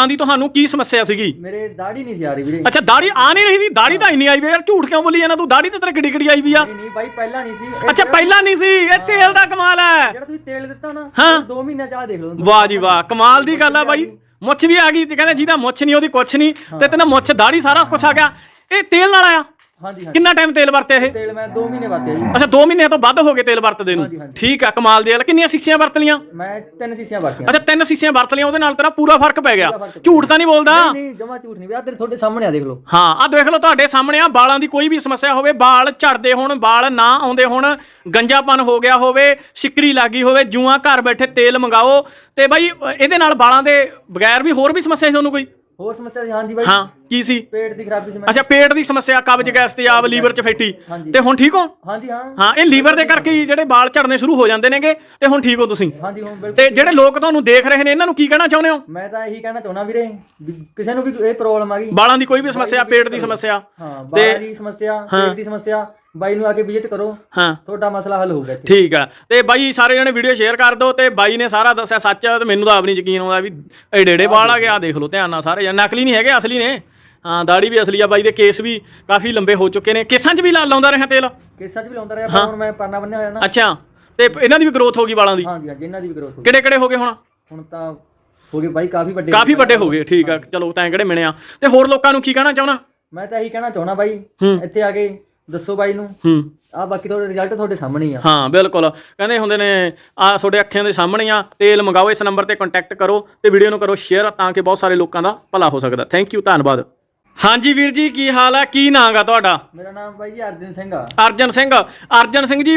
ਵਾਲਾਂ ਦੀ ਤੁਹਾਨੂੰ ਕੀ ਸਮੱਸਿਆ ਸੀਗੀ? ਮੇਰੇ ਦਾੜੀ ਨਹੀਂ ਸੀ ਆ ਰਹੀ ਵੀਰੇ। ਅੱਛਾ ਦਾੜੀ ਆ ਨਹੀਂ ਰਹੀ ਸੀ? ਦਾੜੀ ਤਾਂ ਇੰਨੀ ਆਈ ਵੀ ਯਾਰ ਝੂਠ ਕਿਉਂ ਬੋਲੀ ਜਾਂਦਾ ਤੂੰ? ਦਾੜੀ ਤੇ ਤੇਰੇ ਕਿੱਡੀ ਕਿੱਡੀ ਆਈ ਵੀ ਆ। ਨਹੀਂ ਨਹੀਂ ਬਾਈ ਪਹਿਲਾਂ ਨਹੀਂ ਸੀ। ਇਹ ਅੱਛਾ ਪਹਿਲਾਂ ਨਹੀਂ ਸੀ? ਇਹ ਤੇਲ ਦਾ ਕਮਾਲ ਹੈ। ਜਿਹੜਾ ਤੁਸੀਂ ਤੇਲ ਦਿੱਤਾ ਨਾ ਹਾਂ। 2 ਮਹੀਨਿਆਂ ਚ ਆ ਦੇਖ ਲਓ। ਵਾਹ ਜੀ ਵਾਹ ਕਮਾਲ ਦੀ ਗੱਲ ਆ ਬਾਈ। ਮੁੱਛ ਵੀ ਆ ਗਈ ਤੇ ਕਹਿੰਦੇ ਜਿਹਦਾ ਮੁੱਛ ਨਹੀਂ ਉਹਦੀ ਕੁਛ ਨਹੀਂ। ਤੇ ਤੈਨੂੰ ਮੁੱਛ ਦਾੜੀ ਸਾਰਾ ਕੁਛ ਆ ਗਿਆ। ਇਹ ਤੇਲ ਨਾਲ ਆਇਆ। ਹਾਂਜੀ ਹਾਂਜੀ। ਕਿੰਨਾ ਟਾਈਮ ਤੇਲ ਵਰਤਿਆ ਇਹ? ਤੇਲ ਮੈਂ 2 ਮਹੀਨੇ ਵਰਤਿਆ ਜੀ। ਅੱਛਾ 2 ਮਹੀਨੇ ਤੋਂ ਵੱਧ ਹੋ ਗਏ ਤੇਲ ਵਰਤਦੇ ਨੂੰ? ਹਾਂਜੀ। ਠੀਕ ਆ ਕਮਾਲ ਦੀ ਗੱਲ ਕਿੰਨੀਆਂ ਸੀਸੀਆਂ ਵਰਤ ਲੀਆਂ ਮੈਂ ਤਿੰਨ ਸੀਸੀਆਂ ਵਰਤੀਆਂ ਅੱਛਾ ਤਿੰਨ ਸੀਸੀਆਂ ਵਰਤ ਲੀਆਂ ਉਹਦੇ ਨਾਲ ਤੇਰਾ ਪੂਰਾ ਫ਼ਰਕ ਪੈ ਗਿਆ। ਪੂਰਾ ਫ਼ਰਕ ਝੂਠ ਤਾਂ ਨਹੀਂ ਬੋਲਦਾ? ਨਹੀਂ ਨਹੀਂ ਜਮਾ ਝੂਠ ਨਹੀਂ। ਵੀਰੇ ਆਹ ਤੇਰੇ ਤੁਹਾਡੇ ਸਾਹਮਣੇ ਆ ਦੇਖ ਲਓ। ਹਾਂ ਆ ਦੇਖ ਲਓ ਤੁਹਾਡੇ ਸਾਹਮਣੇ ਆ। ਵਾਲਾਂ ਦੀ ਕੋਈ ਵੀ ਸਮੱਸਿਆ ਹੋਵੇ ਵਾਲ ਝੜਦੇ ਹੋਣ ਵਾਲ ਨਾ ਆਉਂਦੇ ਹੋਣ ਗੰਜਾਪਨ ਹੋ ਗਿਆ ਹੋਵੇ ਸ਼ਿਕਰੀ ਲੱਗੀ ਹੋਵੇ ਜੂਆਂ ਘਰ ਬੈਠੇ ਤੇਲ ਮੰਗਾਓ ਤੇ ਬਾਈ ਇਹਦੇ ਨਾਲ ਵਾਲਾਂ ਦੇ ਬਗੈਰ ਵੀ ਹੋਰ ਵੀ ਸਮੱਸਿਆ ਤੁਹਾਨੂੰ ਕੋਈ? ਹੋਰ ਸਮੱਸਿਆ ਸੀ? ਹਾਂਜੀ ਬਾਈ। ਹਾਂ ਕੀ ਸੀ? ਪੇਟ ਦੀ ਖਰਾਬੀ ਸੀ ਮੈਂ। ਅੱਛਾ ਪੇਟ ਦੀ ਸਮੱਸਿਆ ਕਬਜ਼ ਗੈਸ ਤੇ ਆਪ ਲੀਵਰ ਚ ਫੈਟੀ। ਹਾਂਜੀ। ਤੇ ਹੁਣ ਠੀਕ ਹੋ? ਹਾਂਜੀ ਹਾਂ। ਹਾਂ ਇਹ ਲੀਵਰ ਦੇ ਕਰਕੇ ਹੀ ਜਿਹੜੇ ਵਾਲ ਝੜਨੇ ਸ਼ੁਰੂ ਹੋ ਜਾਂਦੇ ਨੇਗੇ ਤੇ ਹੁਣ ਠੀਕ ਹੋ ਤੁਸੀਂ? ਹਾਂਜੀ ਹੁਣ ਬਿਲਕੁਲ ਤੇ ਜਿਹੜੇ ਲੋਕ ਤੁਹਾਨੂੰ ਦੇਖ ਰਹੇ ਨੇ ਇਹਨਾਂ ਨੂੰ ਕੀ ਕਹਿਣਾ ਚਾਹੁੰਦੇ ਹੋ? ਮੈਂ ਤਾਂ ਇਹੀ ਕਹਿਣਾ ਚਾਹੁੰਦਾ ਵੀਰੇ ਵੀ ਕਿਸੇ ਨੂੰ ਵੀ ਇਹ ਪ੍ਰੋਬਲਮ ਆ ਗਈ। ਵਾਲਾਂ ਦੀ ਕੋਈ ਵੀ ਸਮੱਸਿਆ ਪੇਟ ਦੀ ਸਮੱਸਿਆ। ਹਾਂ ਬਾਲਾਂ ਦੀ ਸਮੱਸਿਆ ਪੇਟ ਦੀ ਸਮੱਸਿਆ। ਬਾਈ ਨੂੰ ਆ ਕੇ ਵਿਜ਼ਿਟ ਕਰੋ। ਹਾਂ। ਤੁਹਾਡਾ ਮਸਲਾ ਹੱਲ ਹੋਊਗਾ ਇੱਥੇ। ਠੀਕ ਆ। ਤੇ ਬਾਈ ਸਾਰੇ ਜਣੇ ਵੀਡੀਓ ਸ਼ੇਅਰ ਕਰ ਦਿਓ ਤੇ ਬਾਈ ਨੇ ਸਾਰਾ ਦੱਸਿਆ ਸੱਚ ਆ ਤੇ ਮੈਨੂੰ ਤਾਂ ਆਪ ਨਹੀਂ ਯਕੀਨ ਆਉਂਦਾ ਵੀ ਏਡੇ ਏਡੇ ਵਾਲ ਆ ਗਿਆ ਦੇਖ ਲਓ ਧਿਆਨ ਨਾਲ ਸਾਰੇ ਜਣੇ। ਨਕਲੀ ਨਹੀਂ ਹੈਗੇ ਅਸਲੀ ਨੇ। ਹਾਂ ਦਾੜੀ ਵੀ ਅਸਲੀ ਆ ਬਾਈ ਦੇ ਕੇਸ ਵੀ ਕਾਫੀ ਲੰਬੇ ਹੋ ਚੁੱਕੇ ਨੇ। ਕੇਸਾਂ 'ਚ ਵੀ ਲਾ- ਲਾਉਂਦਾ ਰਿਹਾ ਤੇਲ? ਕੇਸਾਂ 'ਚ ਵੀ ਲਾਉਂਦਾ ਰਿਹਾ ਪਰ ਹੁਣ ਮੈਂ ਪਰਨਾ ਬੰਨਿਆ ਹੋਇਆ ਨਾ। ਅੱਛਾ। ਤੇ ਇਹਨਾਂ ਦੀ ਵੀ ਗਰੋਥ ਹੋ ਗਈ ਵਾਲਾਂ ਦੀ? ਹਾਂਜੀ ਹਾਂਜੀ ਇਹਨਾਂ ਦੀ ਵੀ ਗਰੋਥ ਹੋ ਕਿਹੜੇ ਕਿਹੜੇ ਹੋ ਗਏ ਹੁਣ? ਹੁਣ ਤਾਂ ਹੋ ਗਏ ਬਾਈ ਕਾਫੀ ਵੱਡੇ। ਕਾਫੀ ਵੱਡੇ ਹੋ ਗਏ ਠੀਕ ਆ। ਚਲੋ ਤੈਂ ਕਿਹੜੇ ਮਿਲਿਆ ਤੇ ਹੋਰ ਲੋਕਾਂ ਨੂੰ ਕੀ ਕਹਿਣਾ ਚਾਹਣਾ? ਮੈਂ ਤਾਂ ਇਹੀ ਕਹਿਣਾ ਚਾਹੁੰਦਾ ਬਾਈ। ਇੱਥੇ ਆ ਕੇ ਦੱਸੋ ਬਾਈ ਨੂੰ। ਹੂੰ। ਆ ਬਾਕੀ ਤੁਹਾਡੇ ਰਿਜ਼ਲਟ ਤੁਹਾਡੇ ਸਾਹਮਣੇ ਹੀ ਆ। ਹਾਂ ਬਿਲਕੁਲ। ਕਹਿੰਦੇ ਹੁੰਦੇ ਨੇ ਆ ਤੁਹਾਡੇ ਅੱਖਾਂ ਦੇ ਸਾਹਮਣੇ ਆ ਤੇਲ ਮੰਗਾਓ ਇਸ ਨੰਬਰ ਤੇ ਕੰਟੈਕਟ ਕਰੋ ਤੇ ਵੀਡੀਓ ਨੂੰ ਕਰੋ ਸ਼ੇਅਰ ਤਾਂ ਕਿ ਬਹੁਤ ਸਾਰੇ ਲੋਕਾਂ ਦਾ ਭਲਾ ਹੋ ਸਕਦਾ। ਥੈਂਕ ਯੂ ਧੰਨਵਾਦ। ਹਾਂਜੀ ਵੀਰ ਜੀ ਕੀ ਹਾਲ ਆ? ਕੀ ਨਾਂ ਗਾ ਤੁਹਾਡਾ? ਮੇਰਾ ਨਾਮ ਬਾਈ ਜੀ ਅਰਜਨ ਸਿੰਘ ਆ। ਅਰਜਨ ਸਿੰਘ। ਅਰਜਨ ਸਿੰਘ ਜੀ